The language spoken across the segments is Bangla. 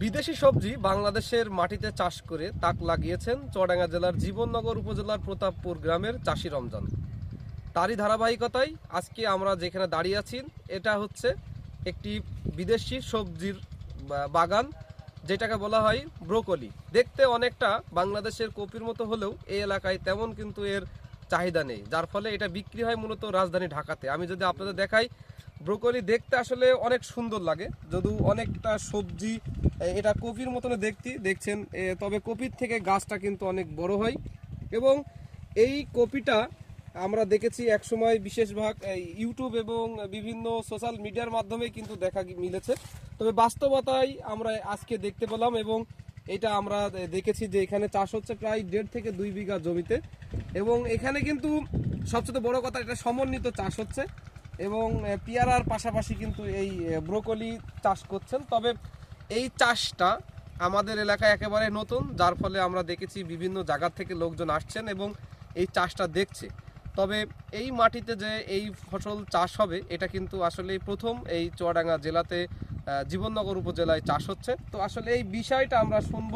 বিদেশি সবজি বাংলাদেশের মাটিতে চাষ করে তাক লাগিয়েছেন চড়াঙ্গা জেলার জীবননগর উপজেলার প্রতাপপুর গ্রামের চাষি রমজান। তারই ধারাবাহিকতায় আজকে আমরা যেখানে দাঁড়িয়ে আছি, এটা হচ্ছে একটি বিদেশি সবজির বাগান, যেটাকে বলা হয় ব্রোকলি। দেখতে অনেকটা বাংলাদেশের কপির মতো হলেও এই এলাকায় তেমন কিন্তু এর চাহিদা নেই, যার ফলে এটা বিক্রি হয় মূলত রাজধানী ঢাকাতে। আমি যদি আপনাদের দেখাই ব্রোকলি দেখতে আসলে অনেক সুন্দর লাগে। যদিও অনেকটা সবজি এটা কপির মতন দেখতে দেখছেন তবে কপির থেকে গাছটা কিন্তু অনেক বড় হয়। এবং এই কপিটা আমরা দেখেছি একসময় বিশেষভাগ এই, ইউটিউব এবং বিভিন্ন সোশ্যাল মিডিয়ার মাধ্যমে কিন্তু দেখা মিলেছে। তবে বাস্তবতায় আমরা আজকে দেখতে পেলাম এবং এটা আমরা দেখেছি যে এখানে চাষ হচ্ছে প্রায় দেড় থেকে দুই বিঘা জমিতে। এবং এখানে কিন্তু সবচেয়ে বড় কথা এটা সমন্বিত চাষ হচ্ছে। এবং পেয়ারার পাশাপাশি কিন্তু এই ব্রোকলি চাষ করছেন। তবে এই চাষটা আমাদের এলাকায় একেবারে নতুন, যার ফলে আমরা দেখেছি বিভিন্ন জায়গা থেকে লোকজন আসছেন এবং এই চাষটা দেখছে। তবে এই মাটিতে যে এই ফসল চাষ হবে, এটা কিন্তু আসলে প্রথম এই চুয়াডাঙ্গা জেলাতে জীবননগর উপজেলায় চাষ হচ্ছে। তো আসলে এই বিষয়টা আমরা শুনব।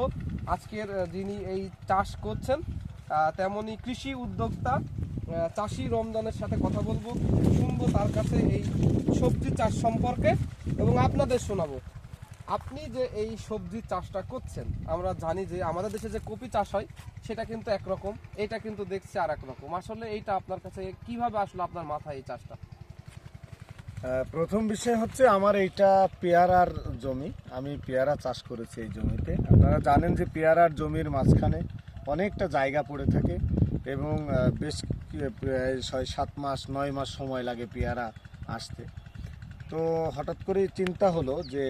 আজকের যিনি এই চাষ করছেন তেমনি কৃষি উদ্যোক্তা চাষি রমজানের সাথে কথা বলব, শুনব তার কাছে এই সবজি চাষ সম্পর্কে এবং আপনাদের শোনাবো। আপনি যে এই সবজি চাষটা করছেন, আমরা জানি যে আমাদের দেশে যে কপি চাষ হয়, সেটা কিন্তু একরকম, এটা কিন্তু দেখছি আর এক রকম আসলে এইটা আপনার কাছে কীভাবে আসলো আপনার মাথায় এই চাষটা? প্রথম বিষয় হচ্ছে আমার এইটা পেয়ারার জমি, আমি পেয়ারা চাষ করেছি এই জমিতে। আপনারা জানেন যে পেয়ারার জমির মাঝখানে অনেকটা জায়গা পড়ে থাকে এবং বেশ ছয়, সাত মাস, নয় মাস সময় লাগে পেয়ারা আসতে। তো হঠাৎ করে চিন্তা হলো যে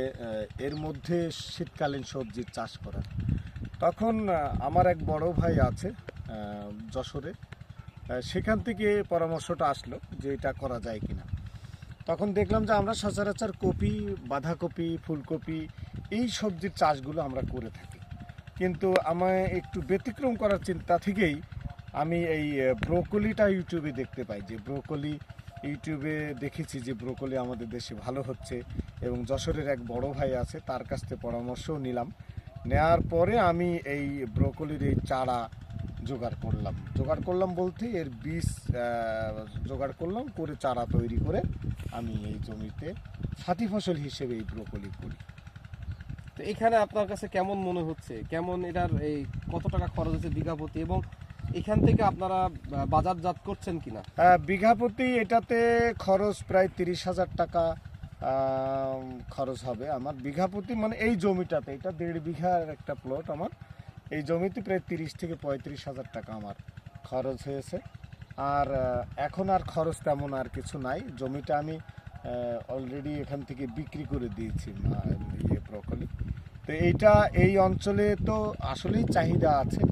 এর মধ্যে শীতকালীন সবজির চাষ করা তখন আমার এক বড় ভাই আছে যশোরে। সেখান থেকে পরামর্শটা আসলো যে, এটা করা যায় কিনা। তখন দেখলাম যে, আমরা সচরাচর কপি, বাঁধাকপি, ফুলকপি এই সবজির চাষগুলো আমরা করে থাকি। কিন্তু আমায় একটু ব্যতিক্রম করার চিন্তা থেকেই আমি এই ব্রোকলিটা ইউটিউবে দেখতে পাই যে ব্রোকলি, ইউটিউবে দেখেছি যে ব্রোকলি আমাদের দেশে ভালো হচ্ছে এবং যশোরের এক বড় ভাই আছে, তার কাছ থেকে পরামর্শও নিলাম। নেওয়ার পরে আমি এই ব্রোকলির এই চারা জোগাড় করলাম। জোগাড় করলাম বলতে এর বীজ জোগাড় করলাম, করে চারা তৈরি করে আমি এই জমিতে সাথী ফসল হিসেবে এই ব্রোকলি করি। তো এখানে আপনার কাছে কেমন মনে হচ্ছে? কেমন এটার এই কত টাকা খরচ হচ্ছে বিঘা প্রতি এবং এখান থেকে আপনারা বাজারজাত করছেন কিনা? আহ, বিঘা প্রতি এটাতে খরচ প্রায় তিরিশ হাজার টাকা খরচ হবে আমার। বিঘা প্রতি মানে এই জমিটাতে এটা দেড় বিঘার একটা প্লট আমার। এই জমিতে প্রায় তিরিশ থেকে পঁয়ত্রিশ হাজার টাকা আমার খরচ হয়েছে। আর এখন আর খরচ তেমন আর কিছু নাই। জমিটা আমি অলরেডি এখান থেকে বিক্রি করে দিয়েছি ইয়ে ব্রকলি তো এইটা এই অঞ্চলে তো আসলেই চাহিদা আছে।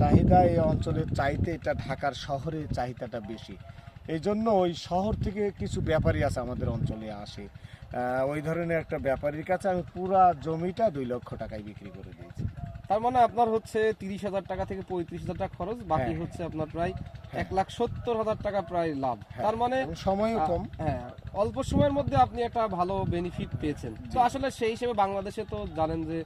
চাহিদা এই অঞ্চলের চাইতে এটা ঢাকার শহরে চাহিদাটা বেশি। এই জন্য ওই শহর থেকে কিছু ব্যাপারী আছে আমাদের অঞ্চলে আসে। ওই ধরনের একটা ব্যাপারীর কাছে আমি পুরা জমিটা দুই লক্ষ টাকায় বিক্রি করে দিয়েছি। তার মানে আপনার হচ্ছে তিরিশ হাজার টাকা থেকে পঁয়ত্রিশ হাজার টাকা খরচ বাকি হ্যাঁ। হচ্ছে আপনার প্রায় এক লাখ সত্তর হাজার টাকা প্রায় লাভ। হ্যাঁ, তার মানে এবং সময়ও কম। হ্যাঁ অল্প সময়ের মধ্যে আপনি একটা ভালো বেনিফিট পেয়েছেন। তো আসলে সেই হিসেবে বাংলাদেশে তো জানেন যে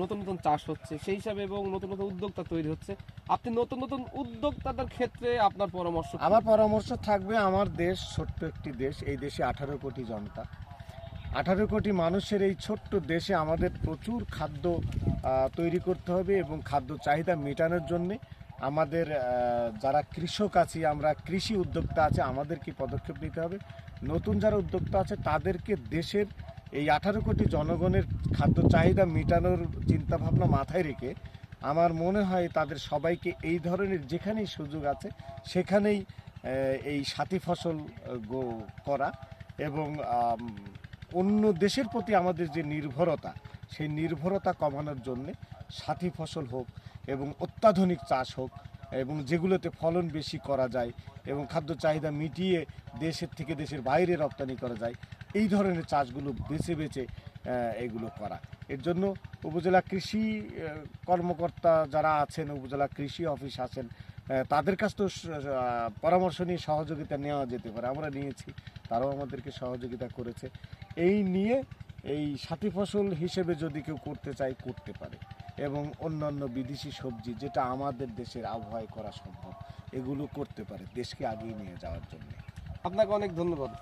নতুন নতুন চাষ হচ্ছে, সেই হিসাবে এবং নতুন নতুন উদ্যোক্তা তৈরি হচ্ছে। আপনি নতুন নতুন উদ্যোক্তাদের ক্ষেত্রে আপনার পরামর্শ আমার পরামর্শ থাকবে, আমার দেশ ছোট্ট একটি দেশ, এই দেশে আঠারো কোটি জনতা। আঠারো কোটি মানুষের এই ছোট্ট দেশে আমাদের প্রচুর খাদ্য তৈরি করতে হবে এবং খাদ্য চাহিদা মেটানোর জন্যে আমাদের যারা কৃষক আছি, আমরা কৃষি উদ্যোক্তা আছে আমাদের কি পদক্ষেপ নিতে হবে। নতুন যারা উদ্যোক্তা আছে, তাদেরকে দেশের এই আঠারো কোটি জনগণের খাদ্য চাহিদা মেটানোর চিন্তাভাবনা মাথায় রেখে আমার মনে হয় তাদের সবাইকে এই ধরনের যেখানেই সুযোগ আছে, সেখানেই এই সাথী ফসল করা এবং অন্য দেশের প্রতি আমাদের যে নির্ভরতা, সেই নির্ভরতা কমানোর জন্যে সাথী ফসল হোক এবং অত্যাধুনিক চাষ হোক এবং যেগুলোতে ফলন বেশি করা যায় এবং খাদ্য চাহিদা মিটিয়ে দেশের থেকে দেশের বাইরে রপ্তানি করা যায় এই ধরনের চাষগুলো বেছে বেছে এগুলো করা। এর জন্য উপজেলা কৃষি কর্মকর্তা যারা আছেন, উপজেলা কৃষি অফিস আছেন তাদের কাছ তো পরামর্শ নিয়ে সহযোগিতা নেওয়া যেতে পারে। আমরা নিয়েছি, তারাও আমাদেরকে সহযোগিতা করেছে। এই নিয়ে এই সাথী ফসল হিসেবে যদি কেউ করতে চায়, করতে পারে। এবং অন্যান্য বিদেশি সবজি যেটা আমাদের দেশের আবহাওয়ায় করা সম্ভব, এগুলো করতে পারে, দেশকে আগিয়ে নিয়ে যাওয়ার জন্য। আপনাকে অনেক ধন্যবাদ।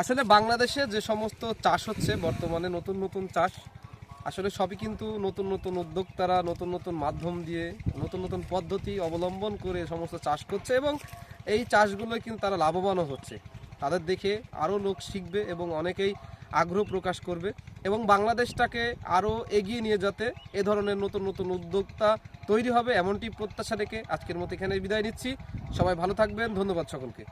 আসলে বাংলাদেশে যে সমস্ত চাষ হচ্ছে, বর্তমানে নতুন নতুন চাষ, আসলে সবই কিন্তু নতুন নতুন উদ্যোক্তারা, নতুন নতুন মাধ্যম দিয়ে, নতুন নতুন পদ্ধতি অবলম্বন করে সমস্ত চাষ করছে এবং এই চাষগুলো কিন্তু তারা লাভবানও হচ্ছে। তাদের দেখে আরও লোক শিখবে এবং অনেকেই আগ্রহ প্রকাশ করবে এবং বাংলাদেশটাকে আরও এগিয়ে নিয়ে যাতে এ ধরনের নতুন নতুন উদ্যোক্তা তৈরি হবে, এমনটি প্রত্যাশা রেখে আজকের মতো এখানে বিদায় নিচ্ছি। সবাই ভালো থাকবেন, ধন্যবাদ সকলকে।